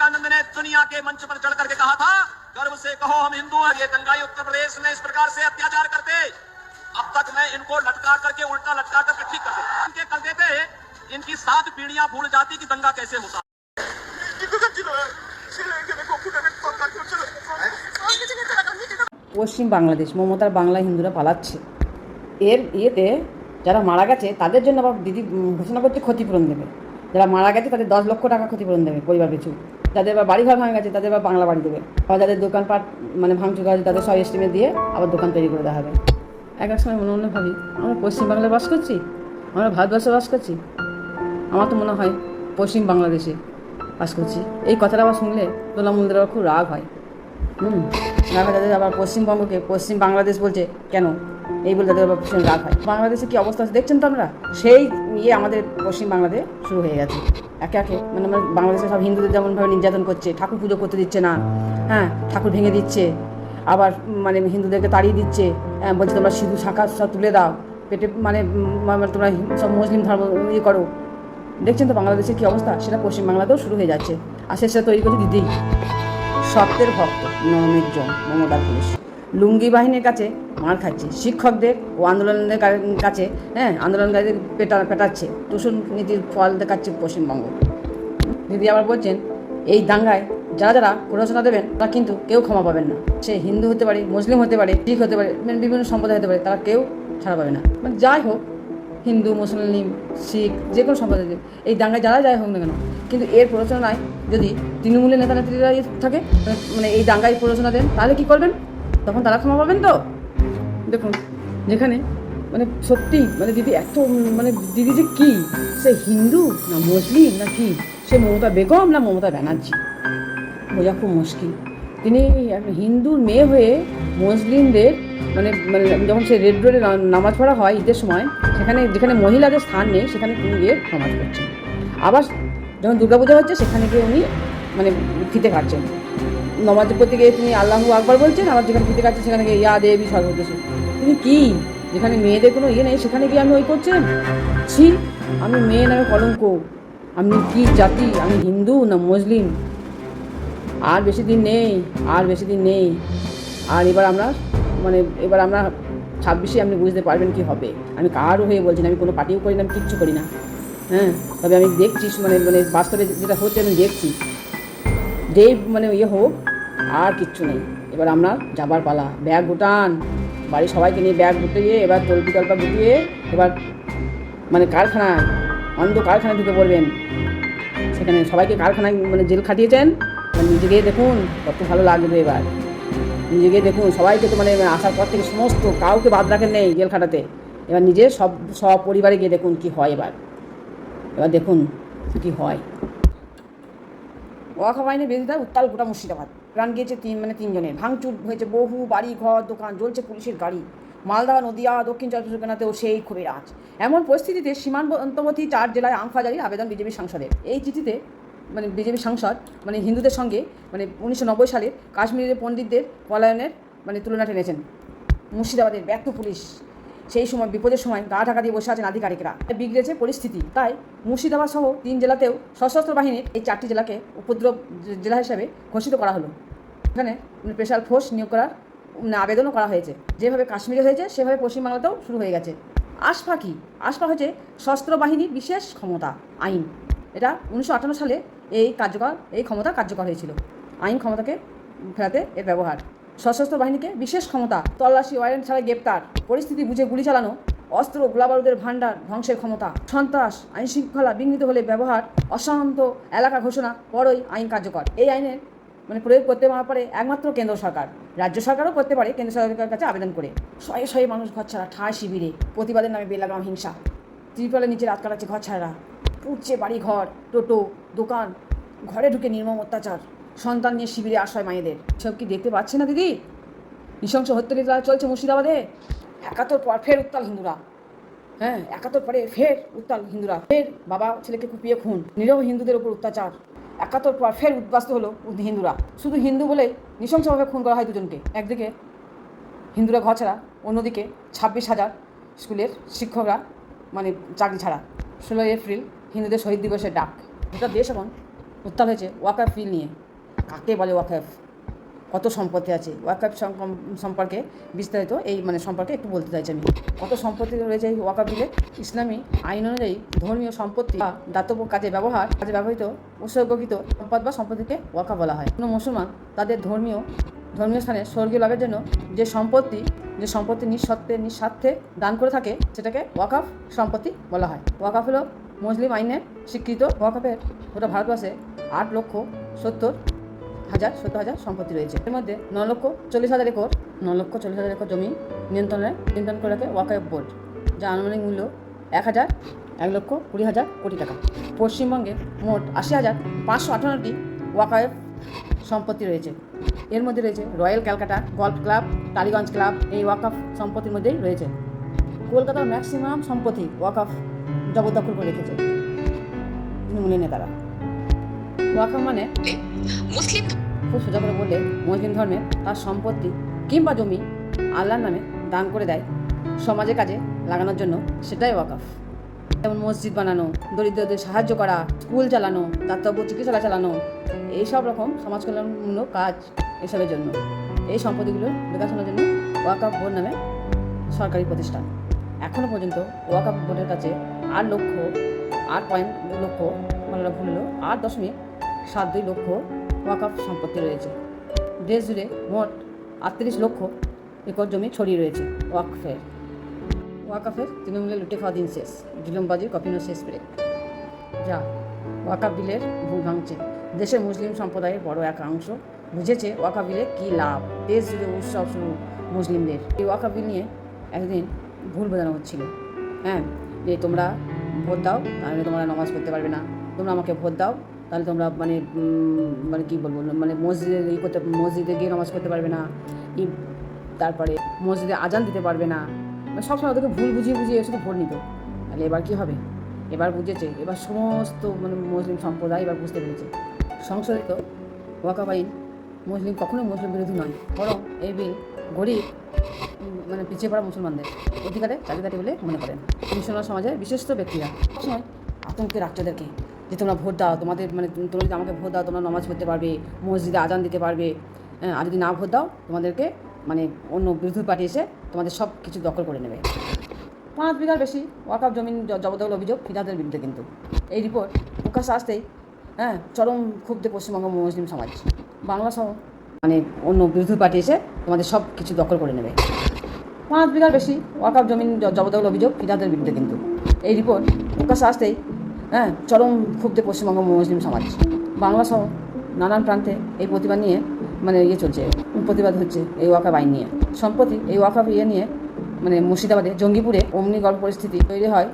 विवेकानंद ने दुनिया के मंच पर चढ़ करके कहा था गर्व से कहो हम हिंदू हैं ये दंगाई उत्तर प्रदेश में इस प्रकार से अत्याचार करते अब तक मैं इनको लटका करके उल्टा लटका करके ठीक कर देता इनके कर देते इनकी सात पीढ़ियां भूल जाती कि दंगा कैसे होता পশ্চিম বাংলাদেশ মমতার বাংলা হিন্দুরা পালাচ্ছে এর ইয়েতে যারা মারা গেছে তাদের জন্য আবার দিদি উম, ঘোষণা করছে ক্ষতিপূরণ দেবে যারা মারা গেছে তাদের দশ লক্ষ টাকা ক্ষতিপূরণ দেবে পরিবার পিছু যাদের বা বাড়ি ঘর ভাঙা গেছে, তাদের বা বাংলা বাড়ি দেবে। বা যাদের দোকানপাট মানে ভাঙচুর আছে তাদের সব এস্টিমে দিয়ে আবার দোকান তৈরি করে দেওয়া হবে। এক এক সময় মনে মনে ভাবি, আমরা পশ্চিমবাংলায় বাস করছি? আমরা ভারতবর্ষে বাস করছি? আমার তো মনে হয় পশ্চিম বাংলাদেশে বাস করছি। এই কথাটা আবার শুনলে তোলামুলদের আবার খুব রাগ হয়। হুম, রাগ হয় তাদের আবার পশ্চিমবঙ্গকে পশ্চিম বাংলাদেশ বলছে, কেন? এই বলে তাদের আবার ভীষণ রাগ হয়। বাংলাদেশে কি অবস্থা আছে দেখছেন তো আমরা সেই ইয়ে আমাদের পশ্চিম বাংলাদেশ শুরু হয়ে গেছে। একে একে মানে আমরা বাংলাদেশে সব হিন্দুদের যেমনভাবে নির্যাতন করছে, ঠাকুর পুজো করতে দিচ্ছে না হ্যাঁ ঠাকুর ভেঙে দিচ্ছে, আবার মানে হিন্দুদেরকে তাড়িয়ে দিচ্ছে হ্যাঁ বলছে তোমরা সিঁদুর শাখা সব তুলে দাও, পেটে মানে মানে তোমরা সব মুসলিম ধর্ম ইয়ে করো। দেখছেন তো বাংলাদেশের কী অবস্থা? সেটা পশ্চিমবাংলাতেও শুরু হয়ে যাচ্ছে। আর সেটা তৈরি করছে দিদি। সত্যের ভক্ত নরমের জন মমতার পুলিশ। লুঙ্গি বাহিনীর কাছে মার খাচ্ছে। শিক্ষকদের ও আন্দোলনের কাছে হ্যাঁ আন্দোলনকারীদের পেটা, পেটাচ্ছে। তোষণ নীতির ফল দেখাচ্ছে পশ্চিমবঙ্গ। দিদি আবার বলছেন, এই দাঙ্গায় যারা যারা প্ররোচনা দেবেন, তারা কিন্তু কেউ ক্ষমা পাবেন না। সে হিন্দু হতে পারে, মুসলিম হতে পারে, শিখ হতে পারে মানে বিভিন্ন সম্প্রদায় হতে পারে, তারা কেউ ছাড়া পাবে না। মানে যাই হোক, হিন্দু, মুসলিম, শিখ, যে কোনো সম্প্রদায় এই দাঙ্গায় যারা যাই হোক না কেন, কিন্তু এর প্ররোচনায় যদি তৃণমূলের নেতা নেত্রীরা থাকে মানে এই দাঙ্গায় প্ররোচনা দেন, তাহলে কী করবেন? তখন তারা ক্ষমা পাবেন তো? দেখুন, যেখানে মানে সত্যি মানে দিদি এত মানে দিদি যে কি? সে হিন্দু না মুসলিম না কি? সে মমতা বেগম না মমতা ব্যানার্জি? বোঝা খুব মুশকিল। তিনি হিন্দুর মেয়ে হয়ে মুসলিমদের মানে মানে যখন সে রেড রোডে নামাজ পড়া হয় ঈদের সময়, সেখানে, যেখানে মহিলাদের স্থান নেই, সেখানে তিনি গিয়ে নামাজ পড়ছেন। আবার যখন দুর্গাপূজা হচ্ছে, সেখানে গিয়ে উনি মানে ফিতে কাটছেন। নমাজ পড়তে গিয়ে তিনি আল্লাহু আকবর বলছেন আবার যেখানে ফিতে কাটছেন সেখানে গিয়ে ইয়া দেবী সর্বদেশে। তিনি কি? যেখানে মেয়েদের কোনো ইয়ে নেই, সেখানে গিয়ে আমি ওই করছেন? ছি, আমি মেয়ে নামে কলঙ্ক। আমি কি জাতি? আমি হিন্দু না মুসলিম? আর বেশি দিন নেই, আর বেশি দিন নেই। আর এবার আমরা মানে এবার আমরা ছাব্বিশে আপনি বুঝতে পারবেন কি হবে। আমি কারও হয়ে বলছি না, আমি কোনো পার্টিও করি না, আমি কিচ্ছু করি না। হ্যাঁ তবে আমি দেখছি মানে মানে বাস্তবে যেটা হচ্ছে আমি দেখছি। যেই মানে ইয়ে হোক আর কিচ্ছু নেই। এবার আমরা যাবার পালা। ব্যাগ গুটান। বাড়ির সবাইকে নিয়ে ব্যাগ গুটিয়ে, এবার তল্পি তল্পা গুটিয়ে, এবার মানে কারখানায়, অন্ধ কারখানায় ঢুকে পড়বেন। সেখানে সবাইকে কারখানায় মানে জেল খাটিয়েছেন। এবার নিজে গিয়ে দেখুন, কত ভালো লাগবে এবার। নিজে গিয়ে দেখুন, সবাইকে তো মানে আসার পর থেকে সমস্ত কাউকে বাদ রাখেন নেই জেল খাটাতে। এবার নিজে সব সব পরিবারে গিয়ে দেখুন কি হয় এবার। এবার দেখুন কি হয়। ওয়াকফ আইনের বিরোধিতা উত্তাল গোটা মুর্শিদাবাদ। প্রাণ গিয়েছে তিন মানে তিনজনের। ভাঙচুর হয়েছে বহু বাড়ি, ঘর, দোকান, জ্বলছে পুলিশের গাড়ি। মালদা নদিয়া, দক্ষিণ চব্বিশ পরগনাতেও সেই ক্ষোভের আজ এমন পরিস্থিতিতে সীমান্তবর্তী চার জেলায় আমফা আবেদন বিজেপি সাংসদের। এই চিঠিতে মানে বিজেপি সাংসদ মানে হিন্দুদের সঙ্গে মানে উনিশশো নব্বই সালে কাশ্মীরের পণ্ডিতদের পলায়নের মানে তুলনা টেনেছেন। মুর্শিদাবাদের ব্যর্থ পুলিশ। সেই সময়, বিপদের সময় গা ঢাকা দিয়ে বসে আছেন আধিকারিকরা। বিগড়েছে পরিস্থিতি। তাই মুর্শিদাবাদ সহ তিন জেলাতেও সশস্ত্র বাহিনীর এই চারটি জেলাকে উপদ্রব জেলা হিসাবে ঘোষিত করা হলো। এখানে স্পেশাল ফোর্স নিয়োগ করার মানে আবেদনও করা হয়েছে। যেভাবে কাশ্মীরে হয়েছে, সেভাবে পশ্চিমবাংলাতেও শুরু হয়ে গেছে। আশফা কি? আশফা হচ্ছে সশস্ত্র বাহিনীর বিশেষ ক্ষমতা, আইন। এটা উনিশশো আটান্ন সালে এই কার্যকর, এই ক্ষমতা কার্যকর হয়েছিল। আইন ক্ষমতাকে ফেরাতে এর ব্যবহার। সশস্ত্র বাহিনীকে বিশেষ ক্ষমতা, তল্লাশি, ওয়ারেন্ট ছাড়া গ্রেপ্তার, পরিস্থিতি বুঝে গুলি চালানো, অস্ত্র গোলাবারুদের ভাণ্ডার ধ্বংসের ক্ষমতা। সন্ত্রাস আইন শৃঙ্খলা বিঘ্নিত হলে ব্যবহার, অশান্ত এলাকা ঘোষণা বড়ই আইন কার্যকর। এই আইনের মানে প্রয়োগ করতে না পারে একমাত্র কেন্দ্র সরকার। রাজ্য সরকারও করতে পারে কেন্দ্র সরকারের কাছে আবেদন করে। শয়ে শয়ে মানুষ ঘর ছাড়া ঠায় শিবিরে, প্রতিবাদের নামে বেলাগ্রাম হিংসা। ত্রিপলের নিচে রাত কাটাচ্ছে ঘর ছাড়া। পুড়ছে বাড়ি ঘর টোটো, দোকান, ঘরে ঢুকে নির্মম অত্যাচার। সন্তান নিয়ে শিবিরে আশ্রয় মায়েদের। সব কি দেখতে পাচ্ছে না দিদি? নৃশংস হত্যা চলছে মুর্শিদাবাদে। একাত্তর পর ফের উত্তাল হিন্দুরা। হ্যাঁ একাত্তর পরে ফের উত্তাল হিন্দুরা। ফের বাবা ছেলেকে কুপিয়ে খুন। নিরহ হিন্দুদের উপর অত্যাচার। একাত্তর পর ফের উদ্বাস্ত হলো হিন্দুরা। শুধু হিন্দু বলেই নৃশংসভাবে খুন করা হয় দুজনকে। একদিকে হিন্দুরা ঘর ছাড়া, অন্যদিকে ছাব্বিশ হাজার স্কুলের শিক্ষকরা মানে চাকরি ছাড়া। ষোলোই এপ্রিল হিন্দুদের শহীদ দিবসের ডাক। গোটা দেশ এখন উত্তাল হয়েছে ওয়াকাফ ফিল নিয়ে। কাকে বলে ওয়াকাফ। কত সম্পত্তি আছে? ওয়াকাফ সম- সম্পর্কে বিস্তারিত এই মানে সম্পর্কে একটু বলতে চাইছি আমি। কত সম্পত্তি রয়েছে এই ওয়াকাফ ইসলামী আইন অনুযায়ী ধর্মীয় সম্পত্তি বা দাতব্য কাজে ব্যবহার, কাজে ব্যবহৃত, উৎসর্গকৃত সম্পদ বা সম্পত্তিকে ওয়াকাফ বলা হয়। কোনো মুসলমান তাদের ধর্মীয় ধর্মীয় স্থানে স্বর্গীয় লাভের জন্য যে সম্পত্তি যে সম্পত্তি নিঃসত্ত্বে, নিঃস্বার্থে দান করে থাকে, সেটাকে ওয়াকাফ সম্পত্তি বলা হয়। ওয়াকাফ হলো মুসলিম আইনে স্বীকৃত। ওয়াকাফের গোটা ভারতবর্ষে আট লক্ষ সত্তর হাজার, সত্তর হাজার সম্পত্তি রয়েছে। এর মধ্যে ন লক্ষ চল্লিশ হাজার একর, ন লক্ষ চল্লিশ হাজার একর জমি নিয়ন্ত্রণে নিয়ন্ত্রণ করে রাখে ওয়াকাফ বোর্ড, যা আনুমানিক মূল্য এক হাজার, এক লক্ষ কুড়ি হাজার কোটি টাকা। পশ্চিমবঙ্গে মোট আশি হাজার পাঁচশো আঠারোটি ওয়াকাফ সম্পত্তি রয়েছে। এর মধ্যে রয়েছে Royal Calcutta Golf Club, Tollygunge Club, এই ওয়াকাফ সম্পত্তির মধ্যেই রয়েছে। কলকাতার ম্যাক্সিমাম সম্পত্তি ওয়াকাফ জবরদখল করে রেখেছে। তৃণমূলের নেতারা। ওয়াকাফ মানে? মুসলিম খুব সোজা করে বললে মুসলিম ধর্মে তার সম্পত্তি কিংবা জমি আল্লাহর নামে দান করে দেয় সমাজের কাজে লাগানোর জন্য সেটাই ওয়াকাফ। যেমন মসজিদ বানানো, দরিদ্রদের সাহায্য করা স্কুল চালানো, দাতব্য চিকিৎসালয় চালানো, এইসব রকম সমাজ কল্যাণমূলক কাজ এসবের জন্য। এই সম্পত্তিগুলো দেখাশোনার জন্য ওয়াকাফ বোর্ড নামে সরকারি প্রতিষ্ঠান। এখনও পর্যন্ত ওয়াকাফ বোর্ডের কাছে আট লক্ষ, আট পয়েন্ট দু লক্ষ ভুল হলো, আট দশমিক সাত দুই লক্ষ ওয়াকাফ সম্পত্তি রয়েছে। দেশ জুড়ে মোট আটত্রিশ লক্ষ একর জমি ছড়িয়ে রয়েছে ওয়াকফের। ওয়াকাফের তৃণমূলে লুটে খাওয়া দিন শেষ জুলুমবাজির কপিনো শেষ পেরে যা ওয়াকাফ বিলের ভুল ভাঙছে। দেশের মুসলিম সম্প্রদায়ের বড় এক অংশ বুঝেছে ওয়াকাফ বিলে কী লাভ। দেশ জুড়ে উৎসব শুরু মুসলিমদের। এই ওয়াকাফ বিল নিয়ে একদিন ভুল বোঝানো হচ্ছিল। হ্যাঁ যে তোমরা ভোট দাও, তাহলে তোমরা নামাজ পড়তে পারবে না। তোমরা আমাকে ভোট দাও তাহলে তোমরা মানে মানে কী বলব মানে মসজিদে ই করতে, মসজিদে গিয়ে নামাজ করতে পারবে না, ই তারপরে মসজিদে আজান দিতে পারবে না। মানে সবসময় ওদেরকে ভুল বুঝিয়ে বুঝিয়ে শুধু ভোট নিত। তাহলে এবার কী হবে? এবার বুঝেছে, এবার সমস্ত মানে মুসলিম সম্প্রদায় এবার বুঝতে পেরেছে। সংশোধিত ওয়াকাফ আইন মুসলিম কখনোই মুসলিম বিরোধী নয়, বরং এই বিল গরিব মানে পিছিয়ে পড়া মুসলমানদের অধিকারে চাকরিদারি বলে মনে করেন। মুসলমান সমাজের বিশিষ্ট ব্যক্তিরা সবসময় আতঙ্কে রাখছে ওদেরকে। যে তোমরা ভোট দাও, তোমাদের মানে তুমি- তোমরা যদি আমাকে ভোট দাও, তোমরা নামাজ পড়তে পারবে, মসজিদে আজান দিতে পারবে। আর যদি না ভোট দাও, তোমাদেরকে মানে অন্য বিরোধী পার্টি এসে তোমাদের সব কিছু দখল করে নেবে। পাঁচ বিঘার বেশি ওয়াকাফ জমিন জবরদখল অভিযোগ ফিরাদের বিরুদ্ধে কিন্তু। এই রিপোর্ট প্রকাশ আসতেই হ্যাঁ চরম ক্ষুব্ধে পশ্চিমবঙ্গ মুসলিম সমাজ। বাংলা সহ মানে অন্য বিরোধী পার্টি এসে তোমাদের সব কিছু দখল করে নেবে। পাঁচ বিঘার বেশি ওয়াকাফ জমিন জবরদখল অভিযোগ ফিরাদের বিরুদ্ধে কিন্তু। এই রিপোর্ট প্রকাশ আসতেই হ্যাঁ চরম ক্ষুব্ধে পশ্চিমবঙ্গ মুসলিম সমাজ। বাংলা সহ নানান প্রান্তে এই প্রতিবাদ নিয়ে মানে ইয়ে চলছে প্রতিবাদ হচ্ছে এই ওয়াকাফ আইন নিয়ে। সম্প্রতি এই ওয়াকাফ ইয়ে নিয়ে মানে মুর্শিদাবাদে, জঙ্গিপুরে অমনি গল্প পরিস্থিতি তৈরি হয়।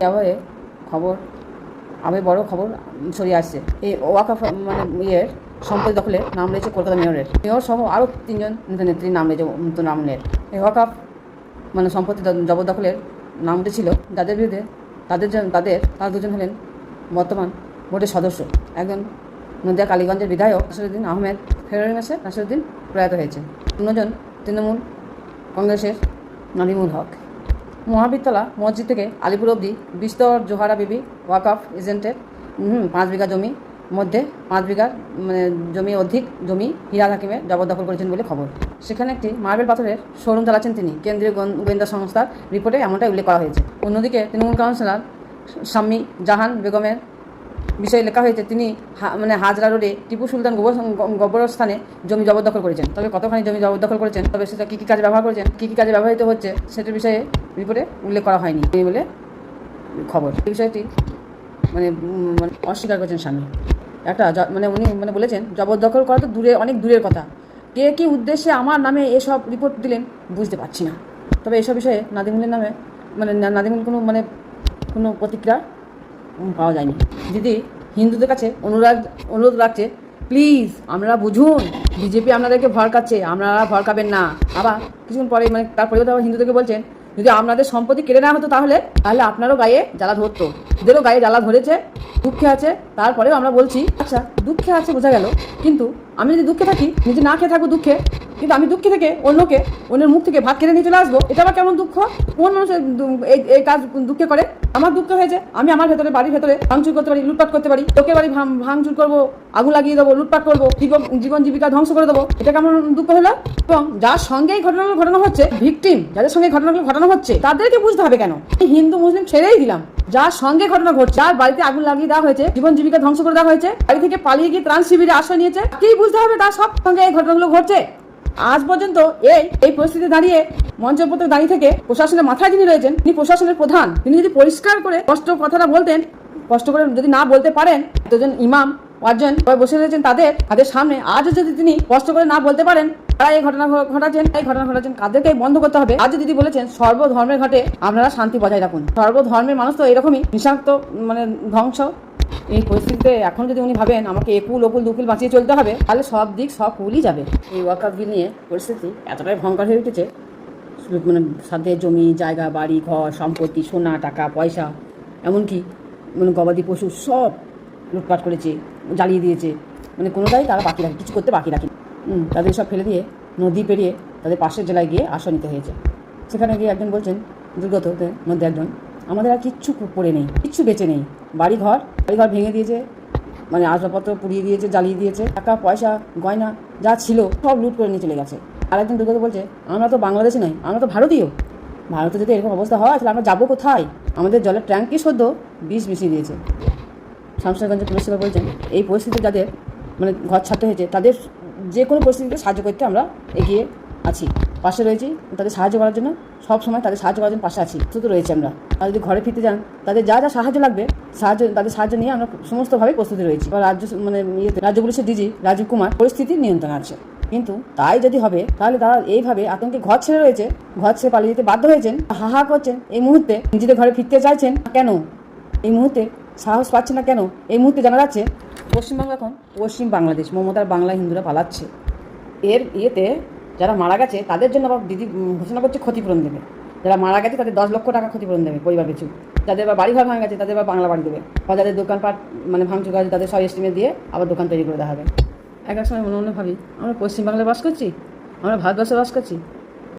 ব্যবহারে খবর, আবে বড় খবর ছড়িয়ে আসছে। এই ওয়াকাফ মানে ইয়ের সম্পদ দখলে নাম রয়েছে কলকাতা মেয়রের। মেয়র সহ আরও তিনজন নেতা নেত্রীর নাম রয়েছে নতুন নামের এই ওয়াকাফ মানে সম্পত্তি জবরদখলের নাম উঠেছিল যাদের বিরুদ্ধে তাদের তাদের, তারা দুজন হলেন বর্তমান বোর্ডের সদস্য। একজন নদিয়া কালীগঞ্জের বিধায়ক, নাসিরুদ্দিন আহমেদ ফেব্রুয়ারি মাসে নাসিরুদ্দিন প্রয়াত হয়েছে। অন্যজন তৃণমূল কংগ্রেসের নালিমুল হক। মহাবিদ্যালয় মসজিদ থেকে আলিপুর অবধি বিস্তর জোহারা বিবি ওয়াকফ এজেন্টের পাঁচ বিঘা জমি মধ্যে পাঁচ বিঘার মানে জমি অধিক জমি হিরাদ হাকিমের জবরদখল করেছেন বলে খবর। সেখানে একটি মার্বেল পাথরের শোরুম চালাচ্ছেন তিনি। কেন্দ্রীয় গোয়েন- গোয়েন্দা সংস্থার রিপোর্টে এমনটাই উল্লেখ করা হয়েছে। অন্যদিকে তৃণমূল কাউন্সিলর শাম্মী জাহান বেগমের বিষয়ে লেখা হয়েছে, তিনি মানে হাজরা রোডে টিপু সুলতান গোবর গোবরস্থানে জমি জবরদখল করেছেন। তবে কতখানি জমি জবরদখল করেছেন, তবে সেটা কী কী কাজে ব্যবহার করেছেন, কী কী কাজে ব্যবহৃত হচ্ছে, সেটার বিষয়ে রিপোর্টে উল্লেখ করা হয়নি বলে খবর। এই বিষয়টি মানে মানে অস্বীকার করেছেন স্বামী একটা মানে উনি মানে বলেছেন, জবরদখল করা তো দূরে অনেক দূরের কথা। কে কী উদ্দেশ্যে আমার নামে এসব রিপোর্ট দিলেন, বুঝতে পারছি না। তবে এসব বিষয়ে নাদিমুলের নামে মানে নাদিমুল কোনো মানে কোনো প্রতিক্রিয়া পাওয়া যায়নি। দিদি, হিন্দুদের কাছে অনুরাগ, অনুরোধ রাখছে প্লিজ আপনারা বুঝুন বিজেপি আপনাদেরকে ভরকাচ্ছে আপনারা ভরকাবেন না। আবার কিছুক্ষণ পরে মানে তার পরিবর্তে আবার হিন্দুদেরকে বলছেন যদি আপনাদের সম্পত্তি কেড়ে নেওয়া হতো তাহলে তাহলে আপনারও গায়ে জ্বালা ধরতো। ওদেরও গায়ে জ্বালা ধরেছে, দুঃখে আছে। তারপরেও আমরা বলছি আচ্ছা দুঃখে আছে বোঝা গেল। কিন্তু আমি যদি দুঃখে থাকি, নিজে না খেয়ে থাকব দুঃখে? কিন্তু আমি দুঃখী থেকে অন্যকে, অন্যের মুখ থেকে ভাত কেড়ে নিয়ে চলে আসব, এটা আবার কেমন দুঃখ? কোন মানুষ এই এই কাজ দুঃখে করে? আমার দুঃখ হয়েছে, আমি আমার ভেতরে, বাড়ির ভেতরে ভাঙচুর করতে পারি, লুটপাট করতে পারি লোকের বাড়ি ভাঙ- ভাঙচুর করব, আগুন লাগিয়ে দেবো, লুটপাট করব, জীবন জীবিকা ধ্বংস করে দেবো, এটা কেমন দুঃখ হলো? এবং যার সঙ্গে এই ঘটনাগুলো ঘটানো হচ্ছে ভিকটিম যাদের সঙ্গে ঘটনাগুলো ঘটানো হচ্ছে, তাদেরকে বুঝতে হবে কেন? হিন্দু, মুসলিম ছেড়েই দিলাম। যার সঙ্গে ঘটনা ঘটছে, যার বাড়িতে আগুন লাগিয়ে দেওয়া হয়েছে, জীবন জীবিকা ধ্বংস করে দেওয়া হয়েছে, বাড়ি থেকে পালিয়ে গিয়ে ত্রাণ শিবিরে আশ্রয় নিয়েছে, তাকেই বুঝতে হবে তার সব সঙ্গে এই ঘটনাগুলো ঘটছে। আজ পর্যন্ত এই এই পরিস্থিতি দাঁড়িয়ে মঞ্চের উপর দাঁড়িয়ে থেকে প্রশাসনের মাথায় যিনি রয়েছেন, তিনি প্রশাসনের প্রধান। তিনি যদি পরিষ্কার করে কষ্ট কথাটা বলতেন কষ্ট করে যদি না বলতে পারেন দুজন ইমাম, পাঁচজন বসে রয়েছেন তাদের তাদের সামনে আজও যদি তিনি কষ্ট করে না বলতে পারেন, তারা এই ঘটনা ঘটাচ্ছেন, এই ঘটনা ঘটাচ্ছেন কাদেরকে বন্ধ করতে হবে? আজ দিদি বলেছেন, সর্বধর্মের ঘটে আপনারা শান্তি বজায় রাখুন। সর্বধর্মের মানুষ তো এরকমই নিঃস্বার্থ মানে ধ্বংস। এই পরিস্থিতিতে এখন যদি উনি ভাবেন আমাকে একুল ওকুল দুকুল বাঁচিয়ে চলতে হবে, তাহলে সব দিক, সব কুলই যাবে। এই ওয়াকআপ বিল নিয়ে পরিস্থিতি এতটাই ভয়ঙ্কর হয়ে উঠেছে মানে সাথে জমি, জায়গা, বাড়ি, ঘর, সম্পত্তি, সোনা, টাকা, পয়সা, এমনকি মানে গবাদি পশু সব লুটপাট করেছে, জ্বালিয়ে দিয়েছে। মানে কোনোটাই তারা বাকি রাখে, কিছু করতে বাকি রাখে তাদের সব ফেলে দিয়ে নদী পেরিয়ে তাদের পাশের জেলায় গিয়ে আশ্রয় নিতে হয়েছে। সেখানে গিয়ে একজন বলছেন, দুর্গত, মধ্যে একজন আমাদের আর কিচ্ছু পড়ে নেই, কিচ্ছু বেঁচে নেই। বাড়ি ঘর বাড়ি ঘর ভেঙে দিয়েছে মানে আসবাবপত্র পুড়িয়ে দিয়েছে, জ্বালিয়ে দিয়েছে, টাকা, পয়সা, গয়না, যা ছিল সব লুট করে নিয়ে চলে গেছে। আরেকজন দুর্গত বলছে, আমরা তো বাংলাদেশি নই, আমরা তো ভারতীয়। ভারতে যদি এরকম অবস্থা হয়, তাহলে আমরা যাব কোথায়? আমাদের জলের ট্যাঙ্কি সদ্য বিষ মিশিয়ে দিয়েছে। শামসারগঞ্জের পুলিশ সুপার বলছেন, এই পরিস্থিতি যাদের মানে ঘর ছাড়তে হয়েছে, তাদের যে কোনো পরিস্থিতিতে সাহায্য করতে আমরা এগিয়ে আছি। পাশে রয়েছি, তাদের সাহায্য করার জন্য সব সময় তাদের সাহায্য করার জন্য পাশে আছি, শুধু রয়েছে আমরা। আর যদি ঘরে ফিরতে যান, তাদের যা যা সাহায্য লাগবে, সাহায্য, তাদের সাহায্য নিয়ে আমরা সমস্তভাবে প্রস্তুতি রয়েছি। এবার রাজ্য মানে রাজ্য পুলিশের ডিজি রাজীব কুমার পরিস্থিতি নিয়ন্ত্রণ আছে। কিন্তু তাই যদি হবে, তাহলে তারা এইভাবে আতঙ্কে ঘর ছেড়ে রয়েছে, ঘর ছেড়ে পালিয়ে যেতে বাধ্য হয়েছেন হাহা করছেন, এই মুহূর্তে নিজেদের ঘরে ফিরতে চাইছেন, কেন? এই মুহূর্তে সাহস পাচ্ছে না কেন? এই মুহূর্তে জানা যাচ্ছে, পশ্চিমবঙ্গ এখন পশ্চিম বাংলাদেশ, মমতার বাংলা হিন্দুরা পালাচ্ছে। এর ইয়েতে যারা মারা গেছে, তাদের জন্য আবার দিদি ঘোষণা করছে ক্ষতিপূরণ দেবে। যারা মারা গেছে, তাদের দশ লক্ষ টাকা ক্ষতিপূরণ দেবে পরিবার পিছু। যাদের বা বাড়ি ঘর ভাঙা গেছে, তাদের বা বাংলা বাড়ি দেবে। বা যাদের দোকানপাট মানে ভাঙচুর আছে তাদের সব এস্টিমেট দিয়ে আবার দোকান তৈরি করে দেওয়া হবে। এক এক সময় মনে মনে ভাবি, আমরা পশ্চিমবাংলায় বাস করছি? আমরা ভারতবর্ষে বাস করছি?